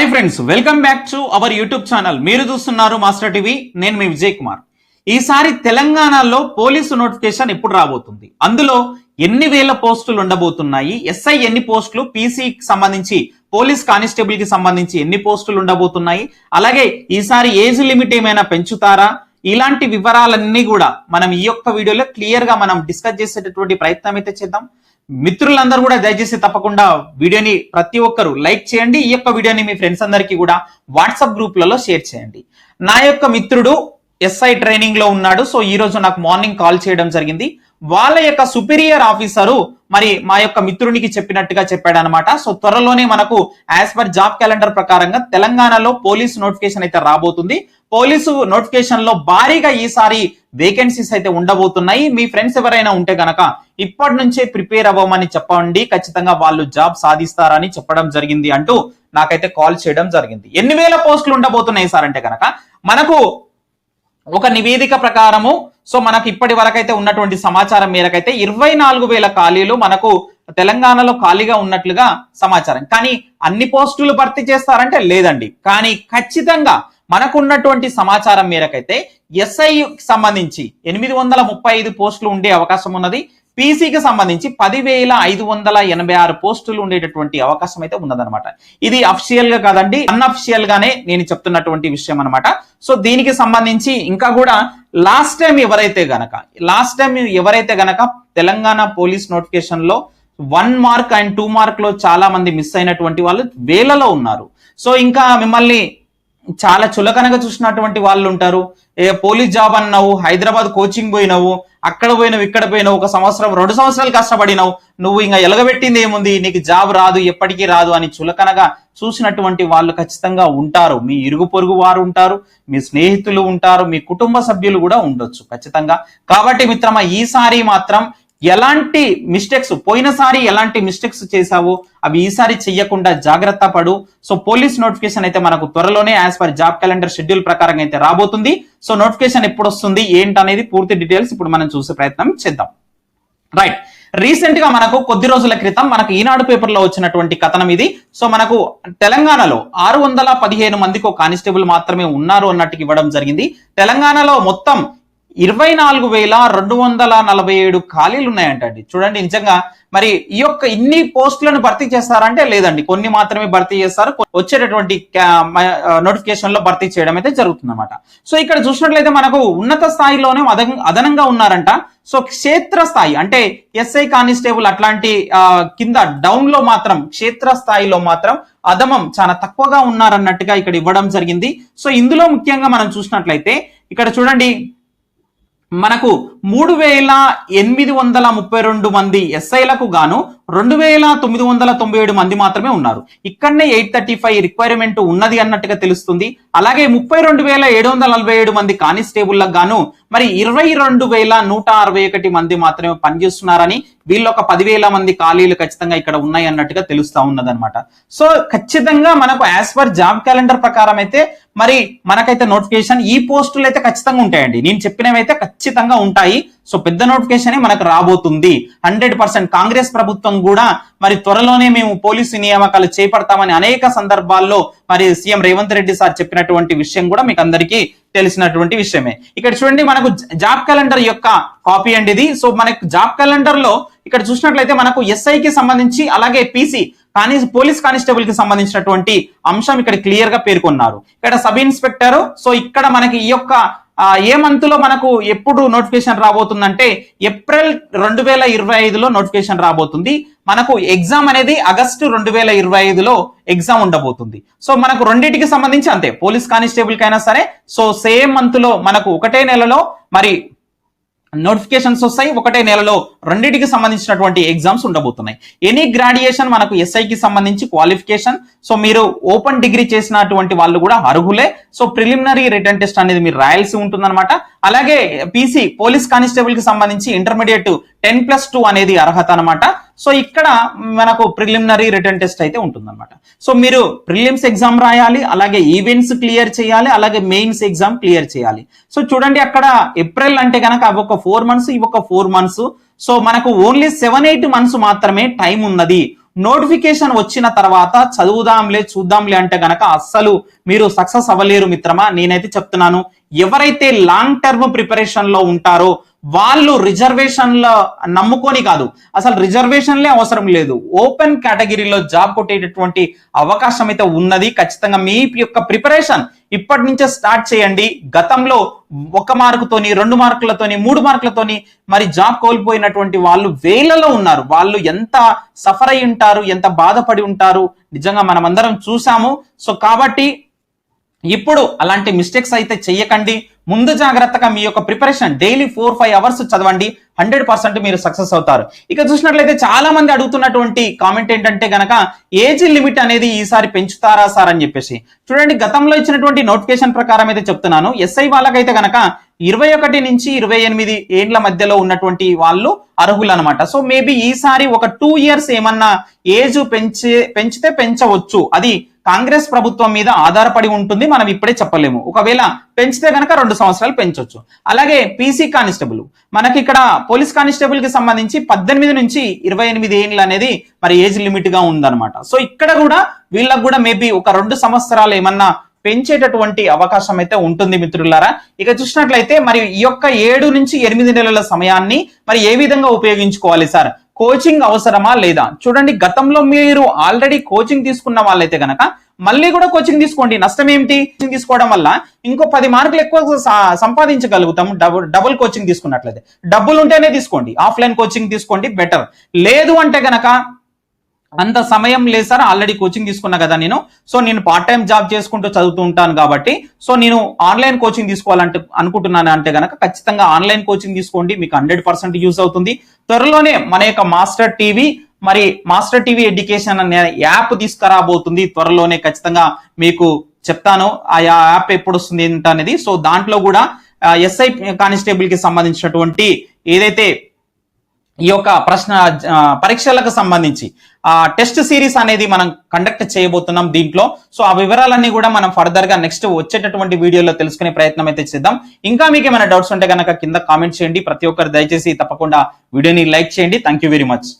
Hi friends welcome back to our YouTube channel మీరు చూస్తున్నారు master TV నేను మీ విజయ్ కుమార్. ఈసారి తెలంగాణలో పోలీసు నోటిఫికేషన్ ఎప్పుడు రాబోతుంది? అందులో ఎన్ని వేల పోస్టులు ఉండబోతున్నాయి? ఎస్ఐ ఎన్ని పోస్టులు? పీసీకి సంబంధించి పోలీస్ కానిస్టేబుల్కి సంబంధించి ఎన్ని పోస్టులు ఉండబోతున్నాయి? అలాగే ఈసారి ఏజ్ లిమిట్ ఏమైనా పెంచుతారా? ఇలాంటి వివరాలన్నీ కూడా మనం ఈ యొక్క వీడియోలో క్లియర్గా మనం డిస్కస్ చేసేటటువంటి ప్రయత్నం అయితే చేద్దాం. మిత్రులందరూ కూడా దయచేసి తప్పకుండా వీడియోని ప్రతి ఒక్కరు లైక్ చేయండి. ఈ యొక్క వీడియోని మీ ఫ్రెండ్స్ అందరికీ కూడా వాట్సాప్ గ్రూప్లలో షేర్ చేయండి. నా యొక్క మిత్రుడు ఎస్ఐ ట్రైనింగ్లో ఉన్నాడు. సో ఈ రోజు నాకు మార్నింగ్ కాల్ చేయడం జరిగింది. వాళ్ళ యొక్క సుపీరియర్ ఆఫీసరు మరి మా యొక్క మిత్రునికి చెప్పినట్టుగా చెప్పాడు అనమాట సో త్వరలోనే మనకు యాజ్ పర్ జాబ్ క్యాలెండర్ ప్రకారంగా తెలంగాణలో పోలీసు నోటిఫికేషన్ అయితే రాబోతుంది. పోలీసు నోటిఫికేషన్లో భారీగా ఈసారి వేకెన్సీస్ అయితే ఉండబోతున్నాయి. మీ ఫ్రెండ్స్ ఎవరైనా ఉంటే గనక ఇప్పటి నుంచే ప్రిపేర్ అవ్వమని చెప్పండి. ఖచ్చితంగా వాళ్ళు జాబ్ సాధిస్తారని చెప్పడం జరిగింది అంటూ నాకైతే కాల్ చేయడం జరిగింది. ఎన్ని వేల పోస్టులు ఉండబోతున్నాయి సార్ అంటే గనక మనకు ఒక నివేదిక ప్రకారము సో మనకు ఇప్పటి వరకైతే ఉన్నటువంటి సమాచారం మేరకైతే ఇరవై నాలుగు వేల ఖాళీలు మనకు తెలంగాణలో ఖాళీగా ఉన్నట్లుగా సమాచారం. కానీ అన్ని పోస్టులు భర్తీ చేస్తారంటే లేదండి. కానీ ఖచ్చితంగా మనకున్నటువంటి సమాచారం మేరకైతే ఎస్ఐ సంబంధించి ఎనిమిది వందల ముప్పై ఐదు పోస్టులు ఉండే అవకాశం ఉన్నది. పీసీకి సంబంధించి పదివేల ఐదు వందల ఎనభై ఆరు పోస్టులు ఉండేటటువంటి అవకాశం అయితే ఉన్నదనమాట ఇది అఫిషియల్గా కాదండి అన్అఫిషియల్ గానే నేను చెప్తున్నటువంటి విషయం అనమాట సో దీనికి సంబంధించి ఇంకా కూడా లాస్ట్ టైం ఎవరైతే గనక లాస్ట్ టైం ఎవరైతే గనక తెలంగాణ పోలీస్ నోటిఫికేషన్లో వన్ మార్క్ అండ్ టూ మార్క్లో చాలా మంది మిస్ అయినటువంటి వాళ్ళు వేలలో ఉన్నారు. సో ఇంకా మిమ్మల్ని చాలా చులకనగా చూసినటువంటి వాళ్ళు ఉంటారు. ఏ పోలీస్ జాబ్ అన్నావు హైదరాబాద్ కోచింగ్ పోయినావు అక్కడ పోయినావు ఇక్కడ పోయినావు ఒక సంవత్సరం రెండు సంవత్సరాలు కష్టపడినావు నువ్వు ఇంకా ఎలగబెట్టింది ఏముంది? నీకు జాబ్ రాదు ఎప్పటికీ రాదు అని చులకనగా చూసినటువంటి వాళ్ళు ఖచ్చితంగా ఉంటారు. మీ ఇరుగు పొరుగు వారు ఉంటారు మీ స్నేహితులు ఉంటారు మీ కుటుంబ సభ్యులు కూడా ఉండొచ్చు ఖచ్చితంగా. కాబట్టి మిత్రమా ఈసారి మాత్రం ఎలాంటి మిస్టేక్స్ పోయినసారి ఎలాంటి మిస్టేక్స్ చేశావో? అవి ఈసారి చెయ్యకుండా జాగ్రత్త పడు. సో పోలీస్ నోటిఫికేషన్ అయితే మనకు త్వరలోనే as per job calendar schedule ప్రకారం అయితే రాబోతుంది. సో నోటిఫికేషన్ ఎప్పుడు వస్తుంది ఏంటనేది పూర్తి డీటెయిల్స్ ఇప్పుడు మనం చూసే ప్రయత్నం చేద్దాం. రైట్ రీసెంట్గా మనకు కొద్ది రోజుల క్రితం మనకు ఈనాడు పేపర్లో వచ్చినటువంటి కథనం ఇది. సో మనకు తెలంగాణలో ఆరు వందల పదిహేను మందికి ఒక కానిస్టేబుల్ మాత్రమే ఉన్నారు అన్నట్టుగా ఇవ్వడం జరిగింది. తెలంగాణలో మొత్తం ఇరవై నాలుగు వేల రెండు వందల నలభై ఏడు ఖాళీలు ఉన్నాయంటండి. చూడండి నిజంగా మరి ఈ యొక్క ఇన్ని పోస్టులను భర్తీ చేస్తారంటే లేదండి. కొన్ని మాత్రమే భర్తీ చేస్తారు. వచ్చేటటువంటి నోటిఫికేషన్లో భర్తీ చేయడం అయితే జరుగుతుంది అనమాట సో ఇక్కడ చూసినట్లయితే మనకు ఉన్నత స్థాయిలోనే అదన- అదనంగా ఉన్నారంట. సో క్షేత్ర స్థాయి అంటే ఎస్ఐ కానిస్టేబుల్ అట్లాంటి కింద డౌన్లో మాత్రం క్షేత్ర స్థాయిలో మాత్రం అదమం చాలా తక్కువగా ఉన్నారన్నట్టుగా ఇక్కడ ఇవ్వడం జరిగింది. సో ఇందులో ముఖ్యంగా మనం చూసినట్లయితే ఇక్కడ చూడండి మనకు మూడు వేల ఎనిమిది వందల ముప్పై రెండు మంది ఎస్ఐలకు గాను రెండు వేల తొమ్మిది వందల తొంభై ఏడు మంది మాత్రమే ఉన్నారు. ఇక్కడనే ఎయిట్ థర్టీ ఫైవ్ రిక్వైర్మెంట్ ఉన్నది అన్నట్టుగా తెలుస్తుంది. అలాగే ముప్పై రెండు వేల ఏడు వందల నలభై ఏడు మంది కానిస్టేబుల్లకు గాను మరి ఇరవై రెండు వేల నూట అరవై ఒకటి మంది మాత్రమే పనిచేస్తున్నారని వీళ్ళు ఒక పదివేల మంది ఖాళీలు ఖచ్చితంగా ఇక్కడ ఉన్నాయి అన్నట్టుగా తెలుస్తా ఉన్నదన్నమాట. సో ఖచ్చితంగా మనకు యాజ్ పర్ జాబ్ క్యాలెండర్ ప్రకారం అయితే మరి మనకైతే నోటిఫికేషన్ ఈ పోస్టులు అయితే ఖచ్చితంగా ఉంటాయండి. నేను చెప్పినవి అయితే ఖచ్చితంగా ఉంటాయి. సో పెద్ద నోటిఫికేషన్ మనకు రాబోతుంది. హండ్రెడ్ పర్సెంట్ కాంగ్రెస్ ప్రభుత్వం కూడా మరి త్వరలోనే మేము పోలీసు నియామకాలు చేపడతామని అనేక సందర్భాల్లో మరి సీఎం రేవంత్ రెడ్డి సార్ చెప్పినటువంటి విషయం కూడా మీకు అందరికీ తెలిసినటువంటి విషయమే. ఇక్కడ చూడండి మనకు జాబ్ క్యాలెండర్ యొక్క కాపీ అండి ఇది. సో మనకు జాబ్ క్యాలెండర్లో ఇక్కడ చూసినట్లయితే మనకు ఎస్ఐ కి సంబంధించి అలాగే పీసీ కానీ పోలీస్ కానిస్టేబుల్కి సంబంధించినటువంటి అంశం ఇక్కడ క్లియర్గా పేర్కొన్నారు. ఇక్కడ సబ్ ఇన్స్పెక్టర్ సో ఇక్కడ మనకి ఈ యొక్క ఏ మంత్లో మనకు ఎప్పుడు నోటిఫికేషన్ రాబోతుందంటే ఏప్రిల్ రెండు వేల ఇరవై ఐదులో నోటిఫికేషన్ రాబోతుంది. మనకు ఎగ్జామ్ అనేది ఆగస్టు రెండు వేల ఇరవై ఐదులో ఎగ్జామ్ ఉండబోతుంది. సో మనకు రెండింటికి సంబంధించి అంతే పోలీస్ కానిస్టేబుల్కైనా సరే. సో సేమ్ మంత్లో మనకు ఒకటే నెలలో మరి నోటిఫికేషన్స్ వస్తాయి. ఒకటే నెలలో రెండింటికి సంబంధించినటువంటి ఎగ్జామ్స్ ఉండబోతున్నాయి. ఎనీ గ్రాడ్యుయేషన్ మనకు ఎస్ఐకి సంబంధించి క్వాలిఫికేషన్. సో మీరు ఓపెన్ డిగ్రీ చేసినటువంటి వాళ్ళు కూడా అర్హులే. సో ప్రిలిమినరీ రిటర్న్ టెస్ట్ అనేది మీరు రాయాల్సి ఉంటుందన్నమాట. అలాగే పీసీ పోలీస్ కానిస్టేబుల్కి సంబంధించి ఇంటర్మీడియట్ టెన్ ప్లస్ టూ అనేది అర్హత అనమాట సో ఇక్కడ మనకు ప్రిలిమినరీ రిటర్న్ టెస్ట్ అయితే ఉంటుందన్నమాట. సో మీరు ప్రిలిమ్స్ ఎగ్జామ్ రాయాలి అలాగే ఈవెంట్స్ క్లియర్ చేయాలి అలాగే మెయిన్స్ ఎగ్జామ్ క్లియర్ చేయాలి. సో చూడండి అక్కడ ఏప్రిల్ అంటే కనుక అవి ఒక ఫోర్ మంత్స్ ఇవి ఒక ఫోర్ మంత్స్ సో మనకు ఓన్లీ సెవెన్ ఎయిట్ మంత్స్ మాత్రమే టైం ఉన్నది. నోటిఫికేషన్ వచ్చిన తర్వాత చదువుదాంలే చూద్దాంలే అంటే గనక అస్సలు మీరు సక్సెస్ అవ్వలేరు మిత్రమా? నేనైతే చెప్తున్నాను. ఎవరైతే లాంగ్ టర్మ్ ప్రిపరేషన్లో ఉంటారో వాళ్ళు రిజర్వేషన్ల నమ్ముకొని కాదు. అసలు రిజర్వేషన్లే అవసరం లేదు. ఓపెన్ కేటగిరీలో జాబ్ కొట్టేటటువంటి అవకాశం అయితే ఉన్నది. ఖచ్చితంగా మీ యొక్క ప్రిపరేషన్ ఇప్పటి నుంచే స్టార్ట్ చేయండి. గతంలో ఒక మార్కుతోని రెండు మార్కులతోని మూడు మార్కులతోని మరి జాబ్ కోల్పోయినటువంటి వాళ్ళు వేలలో ఉన్నారు. వాళ్ళు ఎంత సఫర్ అయి ఉంటారు ఎంత బాధపడి ఉంటారు నిజంగా మనం అందరం చూసాము సో కాబట్టి ఇప్పుడు అలాంటి మిస్టేక్స్ అయితే చెయ్యకండి. ముందు జాగ్రత్తగా మీ యొక్క preparation daily four five hours చదవండి. హండ్రెడ్ పర్సెంట్ మీరు సక్సెస్ అవుతారు. ఇక చూసినట్లయితే చాలా మంది అడుగుతున్నటువంటి కామెంట్ ఏంటంటే గనక ఏజ్ లిమిట్ అనేది ఈసారి పెంచుతారా సార్ అని చెప్పేసి. చూడండి గతంలో ఇచ్చినటువంటి నోటిఫికేషన్ ప్రకారం అయితే చెప్తున్నాను. ఎస్ఐ వాళ్ళకైతే గనక ఇరవై ఒకటి నుంచి ఇరవై ఎనిమిది ఏండ్ల మధ్యలో ఉన్నటువంటి వాళ్ళు అర్హులు అనమాట సో మేబీ ఈసారి ఒక టూ ఇయర్స్ ఏమన్నా ఏజ్ పెంచే పెంచితే పెంచవచ్చు. అది కాంగ్రెస్ ప్రభుత్వం మీద ఆధారపడి ఉంటుంది మనం ఇప్పుడే చెప్పలేము. ఒకవేళ పెంచితే గనక రెండు సంవత్సరాలు పెంచొచ్చు. అలాగే పీసీ కానిస్టేబుల్. మనకి ఇక్కడ పోలీస్ కానిస్టేబుల్కి సంబంధించి పద్దెనిమిది నుంచి ఇరవై ఎనిమిది ఏండ్లు అనేది మరి ఏజ్ లిమిట్గా ఉందన్నమాట. సో ఇక్కడ కూడా వీళ్ళకు కూడా మేబీ ఒక రెండు సంవత్సరాలు ఏమన్నా పెంచేటటువంటి అవకాశం అయితే ఉంటుంది మిత్రులారా. ఇక చూసినట్లయితే మరి ఈ యొక్క ఏడు నుంచి ఎనిమిది నెలల సమయాన్ని మరి ఏ విధంగా ఉపయోగించుకోవాలి సార్? కోచింగ్ అవసరమా లేదా? చూడండి గతంలో మీరు ఆల్రెడీ కోచింగ్ తీసుకున్న వాళ్ళైతే గనక మళ్ళీ కూడా కోచింగ్ తీసుకోండి. నష్టం ఏమిటి? కోచింగ్ తీసుకోవడం వల్ల ఇంకో పది మార్కులు ఎక్కువ సా- సంపాదించగలుగుతాం డబుల్ డబుల్ కోచింగ్ తీసుకున్నట్లయితే. డబ్బులు ఉంటేనే తీసుకోండి. ఆఫ్లైన్ కోచింగ్ తీసుకోండి బెటర్. లేదు అంటే గనక అంత సమయం లేదు సార్ ఆల్రెడీ కోచింగ్ తీసుకున్నా కదా నేను. సో నేను పార్ట్ టైం జాబ్ చేసుకుంటూ చదువుతూ ఉంటాను కాబట్టి సో నేను ఆన్లైన్ కోచింగ్ తీసుకోవాలంటే అనుకుంటున్నాను అంటే కనుక ఖచ్చితంగా ఆన్లైన్ కోచింగ్ తీసుకోండి మీకు హండ్రెడ్ పర్సెంట్ యూస్ అవుతుంది. త్వరలోనే మన యొక్క మాస్టర్ టీవీ మరి మాస్టర్ టీవీ ఎడ్యుకేషన్ అనే యాప్ తీసుకురాబోతుంది. త్వరలోనే ఖచ్చితంగా మీకు చెప్తాను ఆ యాప్ ఎప్పుడు వస్తుంది ఏంటనేది అనేది. సో దాంట్లో కూడా ఎస్ఐ కానిస్టేబుల్కి సంబంధించినటువంటి ఏదైతే ఈ యొక్క ప్రశ్న పరీక్షలకు సంబంధించి. ఆ టెస్ట్ సిరీస్ అనేది మనం కండక్ట్ చేయబోతున్నాం దీంట్లో. సో ఆ వివరాలన్నీ కూడా మనం ఫర్దర్గా నెక్స్ట్ వచ్చేటటువంటి వీడియోలో తెలుసుకునే ప్రయత్నం అయితే చేద్దాం. ఇంకా మీకు ఏమైనా డౌట్స్ ఉంటే కనుక కింద కామెంట్ చేయండి. ప్రతి ఒక్కరు దయచేసి తప్పకుండా వీడియోని లైక్ చేయండి. Thank you very much